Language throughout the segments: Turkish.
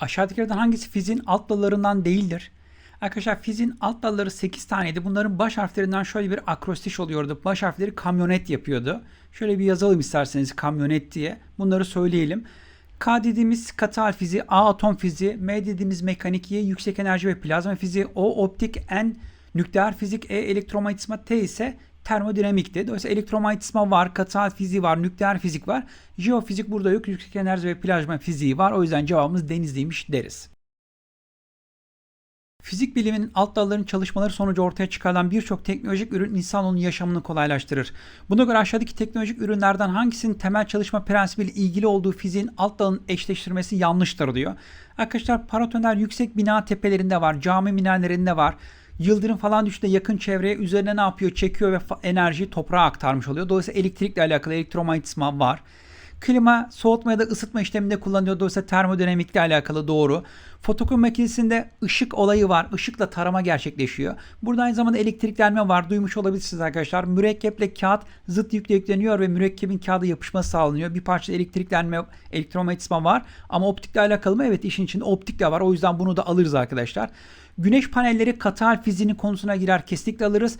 Aşağıdakilerden hangisi fiziğin alt dallarından değildir? Arkadaşlar fiziğin alt dalları 8 taneydi. Bunların baş harflerinden şöyle bir akrostiş oluyordu. Baş harfleri kamyonet yapıyordu. Şöyle bir yazalım isterseniz kamyonet diye. Bunları söyleyelim. K dediğimiz katı hal fiziği, A atom fiziği, M dediğimiz mekanik, Y yüksek enerji ve plazma fiziği, O optik, N nükleer fizik, E elektromanyetizma, T ise termodinamikti. Dolayısıyla elektromanyetizma var, katı hal fiziği var, nükleer fizik var. Jeofizik burada yok. Yüksek enerji ve plazma fiziği var. O yüzden cevabımız denizliymiş deriz. Fizik biliminin alt dallarının çalışmaları sonucu ortaya çıkarılan birçok teknolojik ürün insanoğlunun yaşamını kolaylaştırır. Buna göre aşağıdaki teknolojik ürünlerden hangisinin temel çalışma prensibiyle ilgili olduğu fiziğin alt dalının eşleştirmesi yanlıştır diyor. Arkadaşlar paratoner yüksek bina tepelerinde var, cami minarelerinde var. Yıldırım falan düştüğünde yakın çevreye üzerine ne yapıyor? Çekiyor ve enerjiyi toprağa aktarmış oluyor. Dolayısıyla elektrikle alakalı elektromanyetizma var. Klima soğutma ya da ısıtma işleminde kullanılıyor. Dolayısıyla termodinamikle alakalı doğru. Fotokopi makinesinde ışık olayı var. Işıkla tarama gerçekleşiyor. Burada aynı zamanda elektriklenme var. Duymuş olabilirsiniz arkadaşlar. Mürekkeple kağıt zıt yükle yükleniyor ve mürekkebin kağıda yapışması sağlanıyor. Bir parça elektriklenme, elektromanyetizma var. Ama optikle alakalı mı? Evet işin içinde optik de var. O yüzden bunu da alırız arkadaşlar. Güneş panelleri katı hal fiziğinin konusuna girer. Kesinlikle alırız.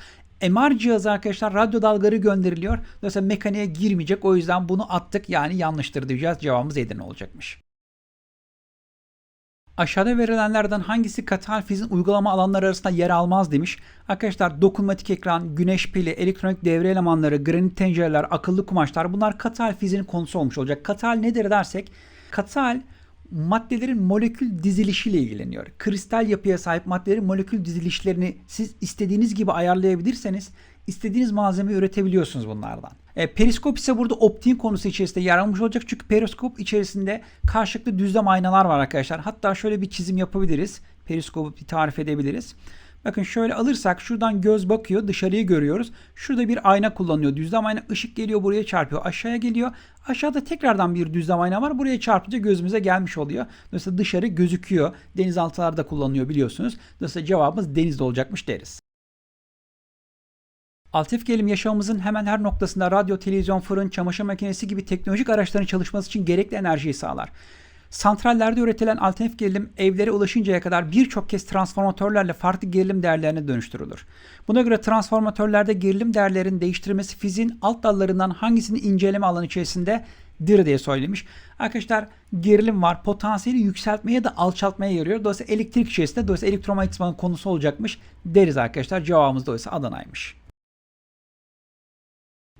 MR cihazı arkadaşlar radyo dalgaları gönderiliyor. Dolayısıyla mekaniğe girmeyecek. O yüzden bunu attık. Yani yanlıştır diyeceğiz. Cevabımız Edirne olacakmış. Aşağıda verilenlerden hangisi katal fiziğin uygulama alanları arasında yer almaz demiş. Arkadaşlar dokunmatik ekran, güneş pili, elektronik devre elemanları, granit tencereler, akıllı kumaşlar bunlar katal fiziğin konusu olmuş olacak. Katal nedir dersek katal maddelerin molekül dizilişiyle ilgileniyor. Kristal yapıya sahip maddelerin molekül dizilişlerini siz istediğiniz gibi ayarlayabilirseniz istediğiniz malzemeyi üretebiliyorsunuz bunlardan. E, periskop ise burada optiğin konusu içerisinde yer almış olacak. Çünkü periskop içerisinde karşılıklı düzlem aynalar var arkadaşlar. Hatta şöyle bir çizim yapabiliriz. Periskopu bir tarif edebiliriz. Bakın şöyle alırsak şuradan göz bakıyor dışarıyı görüyoruz. Şurada bir ayna kullanıyor. Düzlem ayna ışık geliyor buraya çarpıyor. Aşağıya geliyor. Aşağıda tekrardan bir düzlem ayna var. Buraya çarpınca gözümüze gelmiş oluyor. Dolayısıyla dışarı gözüküyor. Denizaltılarda kullanılıyor biliyorsunuz. Dolayısıyla cevabımız denizde olacakmış deriz. Alternatif gerilim yaşamımızın hemen her noktasında radyo, televizyon, fırın, çamaşır makinesi gibi teknolojik araçların çalışması için gerekli enerjiyi sağlar. Santrallerde üretilen alternatif gerilim evlere ulaşıncaya kadar birçok kez transformatörlerle farklı gerilim değerlerine dönüştürülür. Buna göre transformatörlerde gerilim değerlerinin değiştirilmesi fiziğin alt dallarından hangisinin inceleme alanı içerisinde dir diye söylemiş. Arkadaşlar gerilim var. Potansiyeli yükseltmeye da alçaltmaya yarıyor. Dolayısıyla elektrik içerisinde dolayısıyla elektromanyetizmanın konusu olacakmış deriz arkadaşlar. Cevabımız dolayısıyla Adana'ymış.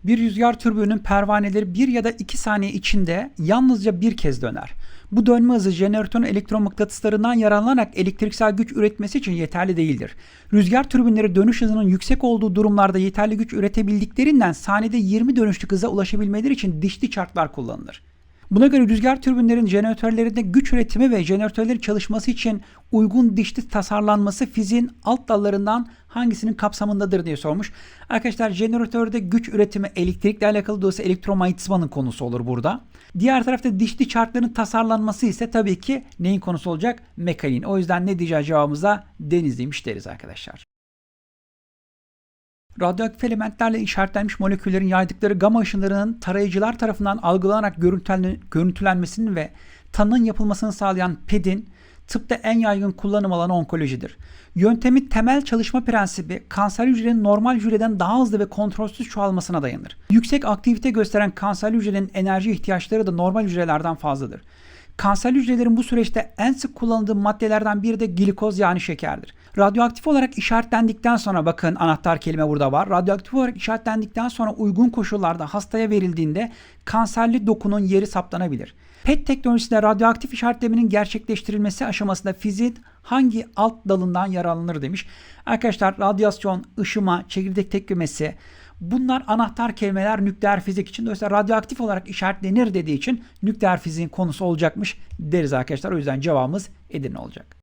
Bir rüzgar türbünün pervaneleri 1 ya da 2 saniye içinde yalnızca bir kez döner. Bu dönme hızı jeneratörün elektromıknatıslarından yararlanarak elektriksel güç üretmesi için yeterli değildir. Rüzgar türbinleri dönüş hızının yüksek olduğu durumlarda yeterli güç üretebildiklerinden saniyede 20 dönüşlük hıza ulaşabilmeleri için dişli çarklar kullanılır. Buna göre rüzgar türbinlerin jeneratörlerinde güç üretimi ve jeneratörlerin çalışması için uygun dişli tasarlanması fiziğin alt dallarından hangisinin kapsamındadır diye sormuş. Arkadaşlar jeneratörde güç üretimi elektrikle alakalı dolayısıyla elektromanyetizmanın konusu olur burada. Diğer tarafta dişli çarkların tasarlanması ise tabii ki neyin konusu olacak? Mekaniğin. O yüzden ne diyeceği cevabımız da denizliymiş deriz arkadaşlar. Radyoaktif elementlerle işaretlenmiş moleküllerin yaydıkları gama ışınlarının tarayıcılar tarafından algılanarak görüntülen- görüntülenmesini ve tanının yapılmasını sağlayan PED'in tıpta en yaygın kullanım alanı onkolojidir. Yöntemin temel çalışma prensibi kanser hücrenin normal hücreden daha hızlı ve kontrolsüz çoğalmasına dayanır. Yüksek aktivite gösteren kanser hücrenin enerji ihtiyaçları da normal hücrelerden fazladır. Kanser hücrelerin bu süreçte en sık kullanıldığı maddelerden biri de glikoz yani şekerdir. Radyoaktif olarak işaretlendikten sonra bakın anahtar kelime burada var. Radyoaktif olarak işaretlendikten sonra uygun koşullarda hastaya verildiğinde kanserli dokunun yeri saptanabilir. PET teknolojisinde radyoaktif işaretlemenin gerçekleştirilmesi aşamasında fiziğin hangi alt dalından yararlanır demiş. Arkadaşlar radyasyon, ışıma, çekirdek tepkimesi, Bunlar anahtar kelimeler nükleer fizik için. Dolayısıyla radyoaktif olarak işaretlenir dediği için nükleer fiziğin konusu olacakmış deriz arkadaşlar. O yüzden cevabımız Edirne olacak.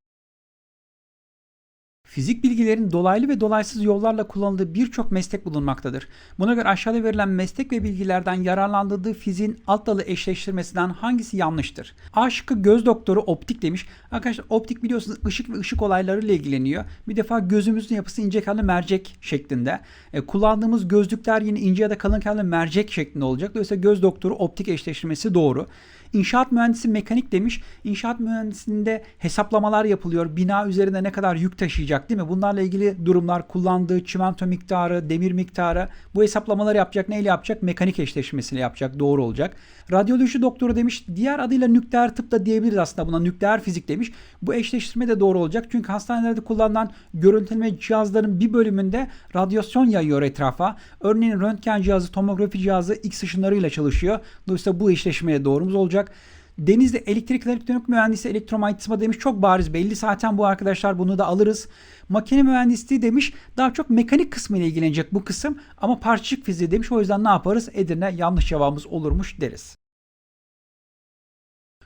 Fizik bilgilerin dolaylı ve dolaysız yollarla kullanıldığı birçok meslek bulunmaktadır. Buna göre aşağıda verilen meslek ve bilgilerden yararlandırdığı fiziğin alt dalı eşleştirmesinden hangisi yanlıştır? A şıkkı göz doktoru optik demiş. Arkadaşlar optik biliyorsunuz ışık ve ışık olaylarıyla ilgileniyor. Bir defa gözümüzün yapısı ince kalın mercek şeklinde. E, kullandığımız gözlükler yine ince ya da kalın kalın mercek şeklinde olacak. Dolayısıyla göz doktoru optik eşleştirmesi doğru. İnşaat mühendisi mekanik demiş. İnşaat mühendisliğinde hesaplamalar yapılıyor. Bina üzerinde ne kadar yük taşıyacak değil mi? Bunlarla ilgili durumlar kullandığı çimento miktarı, demir miktarı bu hesaplamaları yapacak. Neyle yapacak? Mekanik eşleşmesiyle yapacak. Doğru olacak. Radyoloji doktoru demiş. Diğer adıyla nükleer tıp da diyebiliriz aslında buna. Nükleer fizik demiş. Bu eşleştirme de doğru olacak. Çünkü hastanelerde kullanılan görüntüleme cihazların bir bölümünde radyasyon yayıyor etrafa. Örneğin röntgen cihazı, tomografi cihazı X ışınlarıyla çalışıyor. Dolayısıyla bu eşleşmeye doğrumuz olacak. Deniz'de elektrik elektronik mühendisi elektromanyetizma demiş çok bariz belli zaten bu arkadaşlar bunu da alırız. Makine mühendisliği demiş daha çok mekanik kısmı ile ilgilenecek bu kısım ama parçacık fiziği demiş o yüzden ne yaparız Edirne yanlış cevabımız olurmuş deriz.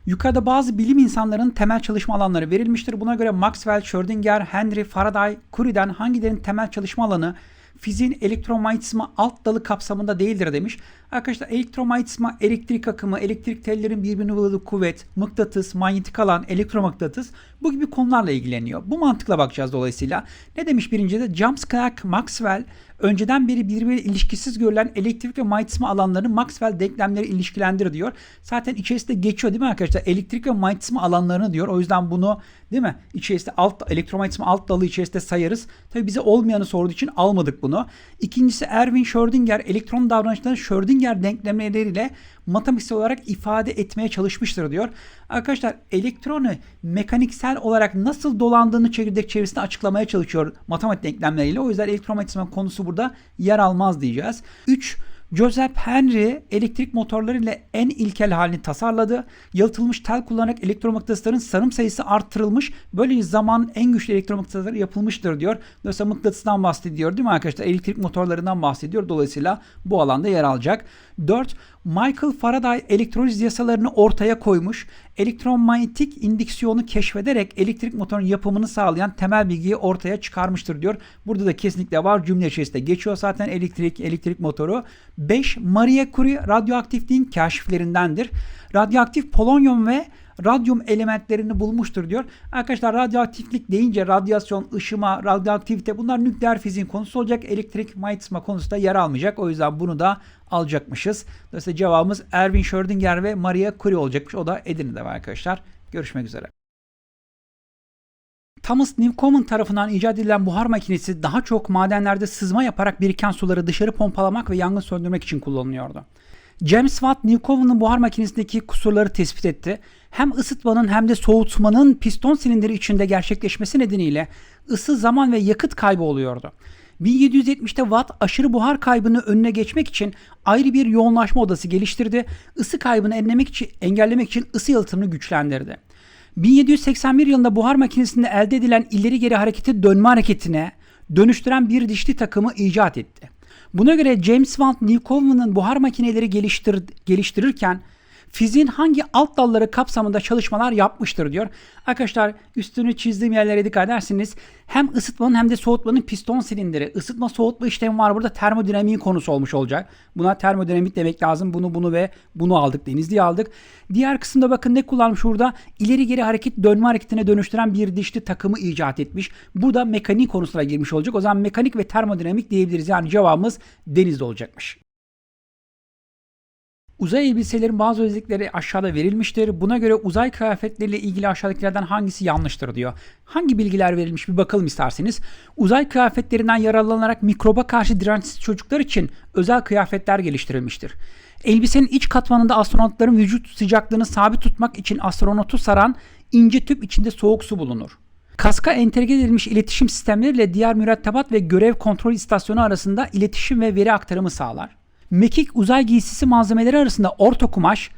Yukarıda bazı bilim insanlarının temel çalışma alanları verilmiştir. Buna göre Maxwell, Schrödinger, Henry, Faraday, Curie'den hangilerinin temel çalışma alanı fiziğin elektromanyetizma alt dalı kapsamında değildir demiş. Arkadaşlar elektromanyetizma elektrik akımı, elektrik tellerin birbirine bağlı kuvvet, mıknatıs, manyetik alan, elektromıknatıs bu gibi konularla ilgileniyor. Bu mantıkla bakacağız dolayısıyla. Ne demiş birincide? James Clerk Maxwell önceden beri birbiriyle ilişkisiz görülen elektrik ve manyetizma alanlarını Maxwell denklemleri ilişkilendir diyor. Zaten içerisinde geçiyor değil mi arkadaşlar? Elektrik ve manyetizma alanlarını diyor. O yüzden bunu değil mi? İçerisinde alt elektromanyetizma alt dalı içerisinde sayarız. Tabi bize olmayanı sorduğu için almadık bunu. İkincisi Erwin Schrödinger elektron davranışlarını Schrödinger denklemleriyle matematiksel olarak ifade etmeye çalışmıştır diyor. Arkadaşlar elektronu mekaniksel olarak nasıl dolandığını çekirdek çevresinde açıklamaya çalışıyor matematik denklemleriyle. O yüzden elektromanyetizma konusu burada yer almaz diyeceğiz. 3. Joseph Henry elektrik motorları ile en ilkel halini tasarladı. Yalıtılmış tel kullanarak elektromıknatısların sarım sayısı arttırılmış. Böylece zaman en güçlü elektromıknatısları yapılmıştır diyor. Dolayısıyla mıknatıstan bahsediyor değil mi arkadaşlar? Elektrik motorlarından bahsediyor. Dolayısıyla bu alanda yer alacak. 4. Michael Faraday elektroliz yasalarını ortaya koymuş. Elektromanyetik indüksiyonu keşfederek elektrik motorunun yapımını sağlayan temel bilgiyi ortaya çıkarmıştır diyor. Burada da kesinlikle var cümle içerisinde geçiyor zaten elektrik, elektrik motoru. 5. Marie Curie radyoaktifliğin keşiflerindendir. Radyoaktif polonyum ve radyum elementlerini bulmuştur diyor. Arkadaşlar radyoaktiflik deyince radyasyon, ışıma, radyoaktivite bunlar nükleer fiziğin konusu olacak. Elektrik manyetizma konusu da yer almayacak. O yüzden bunu da alacakmışız. Dolayısıyla cevabımız Erwin Schrödinger ve Maria Curie olacakmış. O da Edirne'de var arkadaşlar. Görüşmek üzere. Thomas Newcomen tarafından icat edilen buhar makinesi daha çok madenlerde sızma yaparak biriken suları dışarı pompalamak ve yangın söndürmek için kullanılıyordu. James Watt Newcomen'ın buhar makinesindeki kusurları tespit etti. Hem ısıtmanın hem de soğutmanın piston silindiri içinde gerçekleşmesi nedeniyle ısı, zaman ve yakıt kaybı oluyordu. 1770'te Watt aşırı buhar kaybını önüne geçmek için ayrı bir yoğunlaşma odası geliştirdi. Isı kaybını engellemek için, engellemek için ısı yalıtımını güçlendirdi. 1781 yılında buhar makinesinde elde edilen ileri geri hareketi dönme hareketine dönüştüren bir dişli takımı icat etti. Buna göre James Watt Newcomen'ın buhar makineleri geliştir, geliştirirken fiziğin hangi alt dalları kapsamında çalışmalar yapmıştır diyor. Arkadaşlar üstünü çizdiğim yerlere dikkat edersiniz. Hem ısıtmanın hem de soğutmanın piston silindiri. Isıtma soğutma işlemi var burada termodinamiğin konusu olmuş olacak. Buna termodinamik demek lazım. Bunu bunu ve bunu aldık. Denizli'yi aldık. Diğer kısımda bakın ne kullanmış burada? İleri geri hareket dönme hareketine dönüştüren bir dişli takımı icat etmiş. Burada mekanik konusuna girmiş olacak. O zaman mekanik ve termodinamik diyebiliriz. Yani cevabımız denizde olacakmış. Uzay elbiselerin bazı özellikleri aşağıda verilmiştir. Buna göre uzay kıyafetleriyle ilgili aşağıdakilerden hangisi yanlıştır diyor. Hangi bilgiler verilmiş bir bakalım isterseniz. Uzay kıyafetlerinden yararlanarak mikroba karşı dirençsiz çocuklar için özel kıyafetler geliştirilmiştir. Elbisenin iç katmanında astronotların vücut sıcaklığını sabit tutmak için astronotu saran ince tüp içinde soğuk su bulunur. Kaska entegre edilmiş iletişim sistemleriyle diğer mürettebat ve görev kontrol istasyonu arasında iletişim ve veri aktarımı sağlar. Mekik uzay giysisi malzemeleri arasında orta kumaş,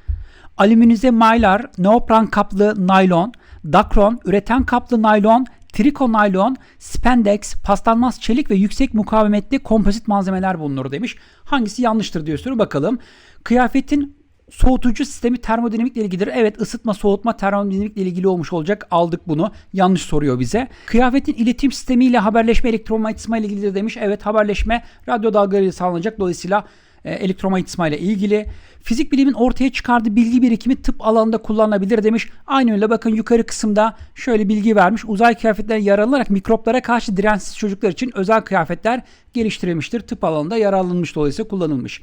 alüminize maylar, neopren kaplı naylon, dakron, üreten kaplı naylon, triko naylon, spandex, paslanmaz çelik ve yüksek mukavemetli kompozit malzemeler bulunur demiş. Hangisi yanlıştır diyor soru bakalım. Kıyafetin soğutucu sistemi termodinamikle ilgilidir. Evet ısıtma soğutma termodinamikle ilgili olmuş olacak. Aldık bunu. Yanlış soruyor bize. Kıyafetin iletişim sistemiyle haberleşme elektromanyetizma ile ilgilidir demiş. Evet haberleşme radyo dalgalarıyla sağlanacak. Dolayısıyla elektromanyetizma ile ilgili. Fizik bilimin ortaya çıkardığı bilgi birikimi tıp alanında kullanılabilir demiş. Aynı öyle bakın yukarı kısımda şöyle bilgi vermiş. Uzay kıyafetleri yararlanarak mikroplara karşı dirençsiz çocuklar için özel kıyafetler geliştirilmiştir. Tıp alanında yararlanmış dolayısıyla kullanılmış.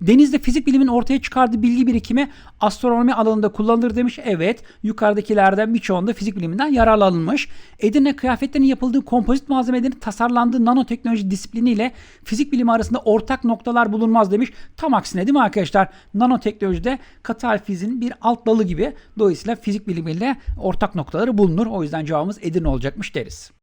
Denizde fizik bilimin ortaya çıkardığı bilgi birikimi astronomi alanında kullanılır demiş. Evet. Yukarıdakilerden birçoğunda fizik biliminden yararlanılmış. Edirne kıyafetlerin yapıldığı kompozit malzemelerin tasarlandığı nanoteknoloji disipliniyle fizik bilimi arasında ortak noktalar bulunmaz demiş. Tam aksine değil mi arkadaşlar? Nanoteknolojide katı hal fiziğin bir alt dalı gibi. Dolayısıyla fizik bilimiyle ortak noktaları bulunur. O yüzden cevabımız Edirne olacakmış deriz.